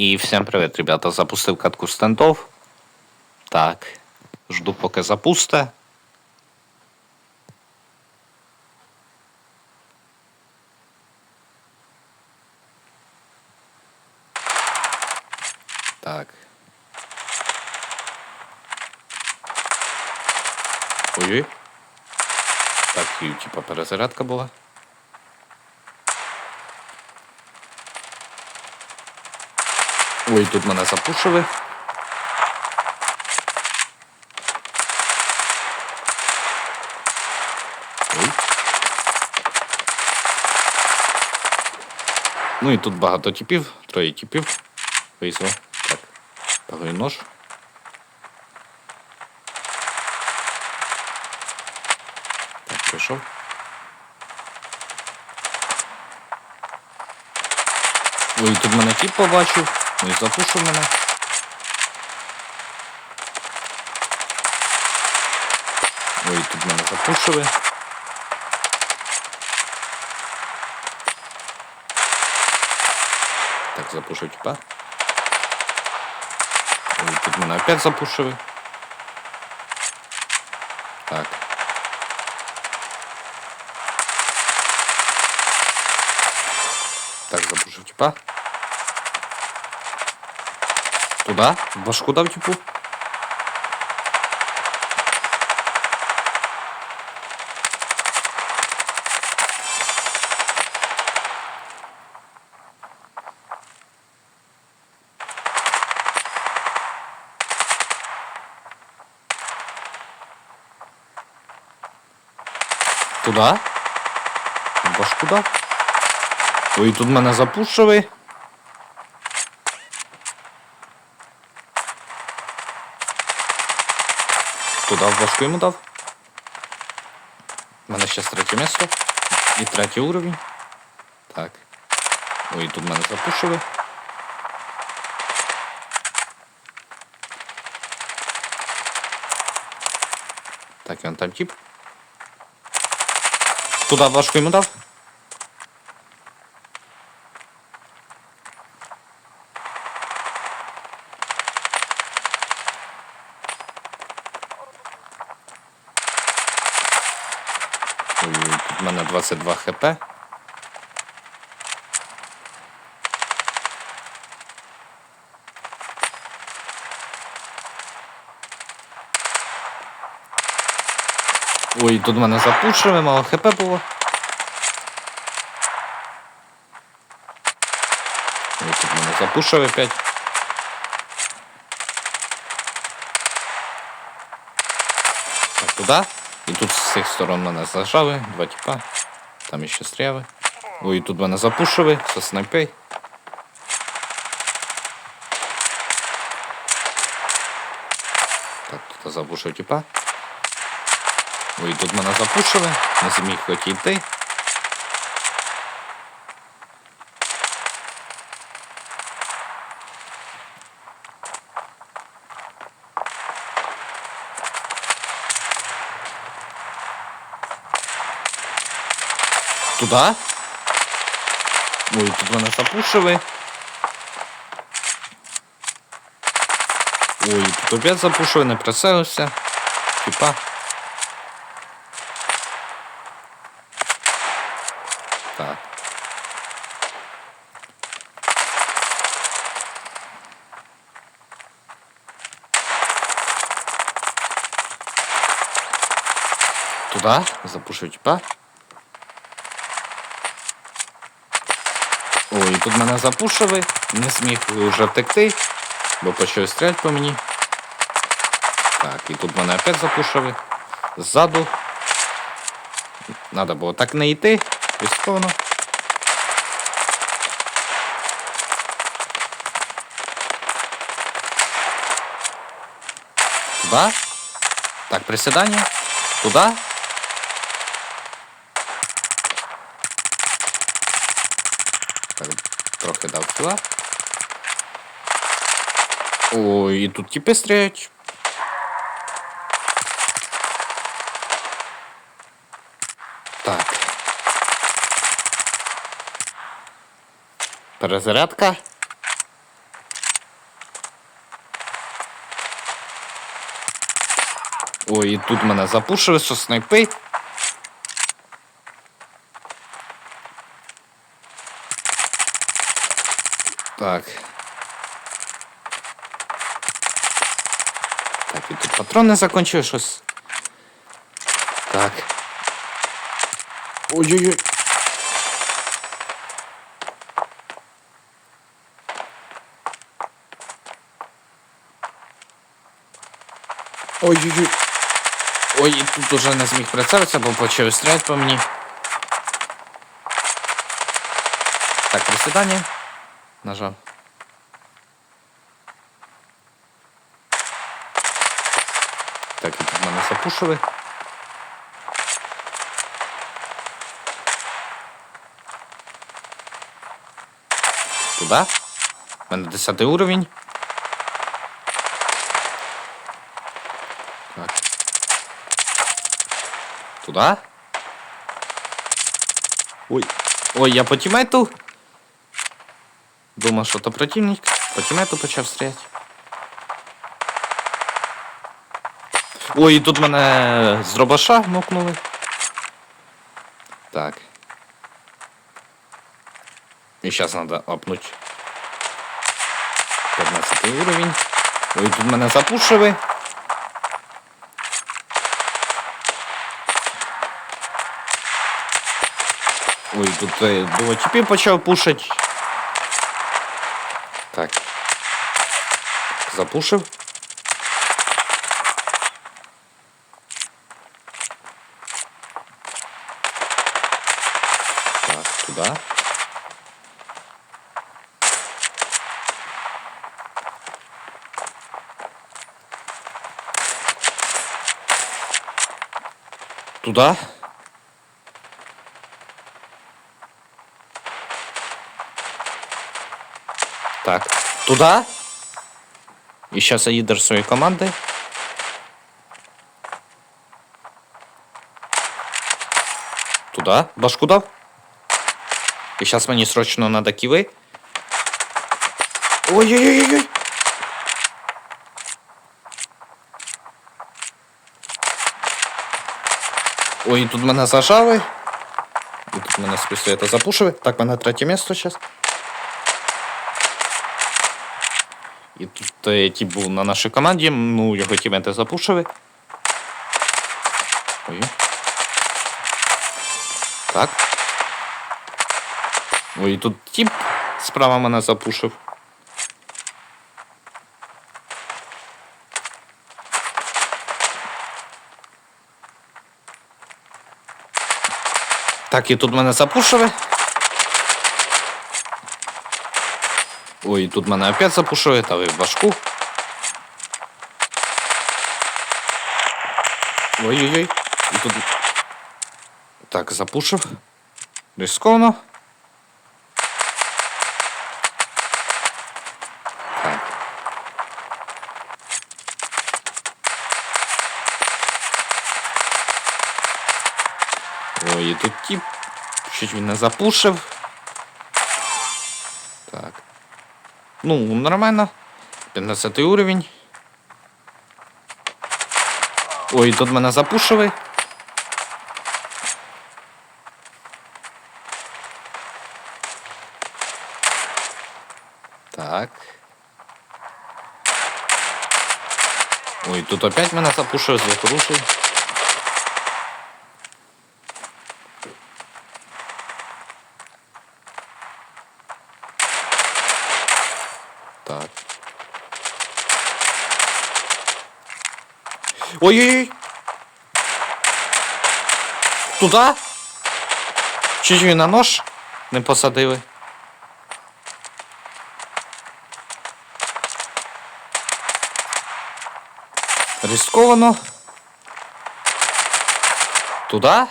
І всім привіт, ребята. Запустив катку стендов. Так. Жду, поки запусте. Так. Ой-ой. Так, і типа перезарядка була. Ой, тут мене запушили. Ой. Ну і тут багато типів, троє типів. Вийшло. Так. Пагой нож. Так, прийшов. Ой, тут мене тіп побачив. Ну і запушив мене. Ой, тут мене запушили. Так, запушив тіпа. Ой, тут мене опять запушили. Так. Так, запушив типа. В башку дав типу? Туда? Башку дав? Ой, тут мене запушили. Туда дав важку йому дав. У мене ще третє місце. І третій уровень. Так. Ой, тут мене запушили. Так, і он там тип. Туда важку йому дав. В мене 22 хп. Ой, тут в мене запушили, мало хп було. Ой, тут мене запушили опять. Так, туди. І тут з цих сторон мене зажали, два тіпа. Там іще стріли. Ой, тут мене запушили, це снайпей. Так, тут запушив тіпа. Ой, тут мене запушили, не зміг хоч Туда? Ой, тут мене запушили. Ой, тут опять запушили, не прицелився. Типа. Так. Туда? Запушив типа. Тут мене запушили, не зміг вже втекти, бо почали стріляти по мені. Так, і тут мене опять запушили. Ззаду. Надо було так не йти, рисковано. Туда. Так, присідання. Туда. Так, трохи дав тіла. Ой, і тут тіпи стріляють. Так. Перезарядка. Ой, і тут мене запушили, що снайпи. Так. Так, і тут патрони закончили щось. Так. Ой-ой-ой. Ой-ой-ой. Ой, і тут уже не зміг прицелитися, бо почав стріляти по мені. Так, присідання. Нажав. Так, і тут мене запушили. Туда. У мене 10 уровень. Так. Туда. Ой. Ой, я по тімейту. Думав, що то противник. По тімейту почав стріляти. Ой, тут мене з дробаша мокнули. Так. І зараз треба опнуть 15 уровень. Ой, тут мене запушили. Ой, тут е, було почав пушить. Запушив. Так, туда. Туда. Так, туда. І зараз я їду своєї команди. Туда. Башку дав. І зараз мені срочно надо ківи. Ой-ой-ой-ой. Ой, тут мене зажали. І тут мене з пістолета запушили. Так, мене третє місце зараз. І тут е, тип був на нашій команді, ну його тіменти запушили. Ой. Так. Ой, тут тип справа мене запушив. Так, і тут мене запушили. Ой, тут мене опять запушили, та ви в башку. Ой-ой-ой. І тут. Так, запушив. Рисковано. Так. Ой, і тут тип. Чуть він не запушив. Ну, нормально. 15 уровень. Ой, тут мене запушили. Так. Ой, тут опять мене запушили, закрушили. Ой-ой-ой! Туда? Чуть він на нож не посадили. Рисковано. Туда?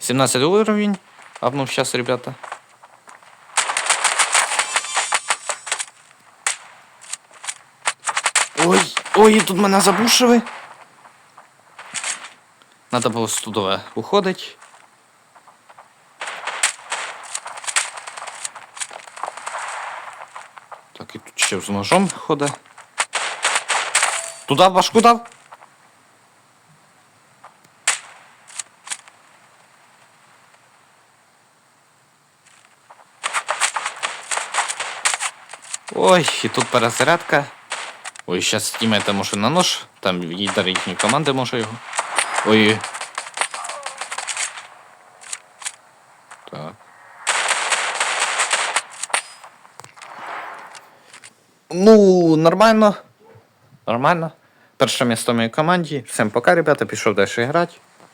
17 уровень. Обнув сейчас, ребята. Ой, ой, тут мене забушили. Треба було студове виходить. Так, і тут ще з ножом ходить. Туда башку дав? Ой, і тут перезарядка. Ой, зараз знімайте може на нож, там їй дарить команди може його. Ой. Так. Ну, нормально. Нормально. Перше місто в моїй команді. Всім пока, ребята, пішов далі грати.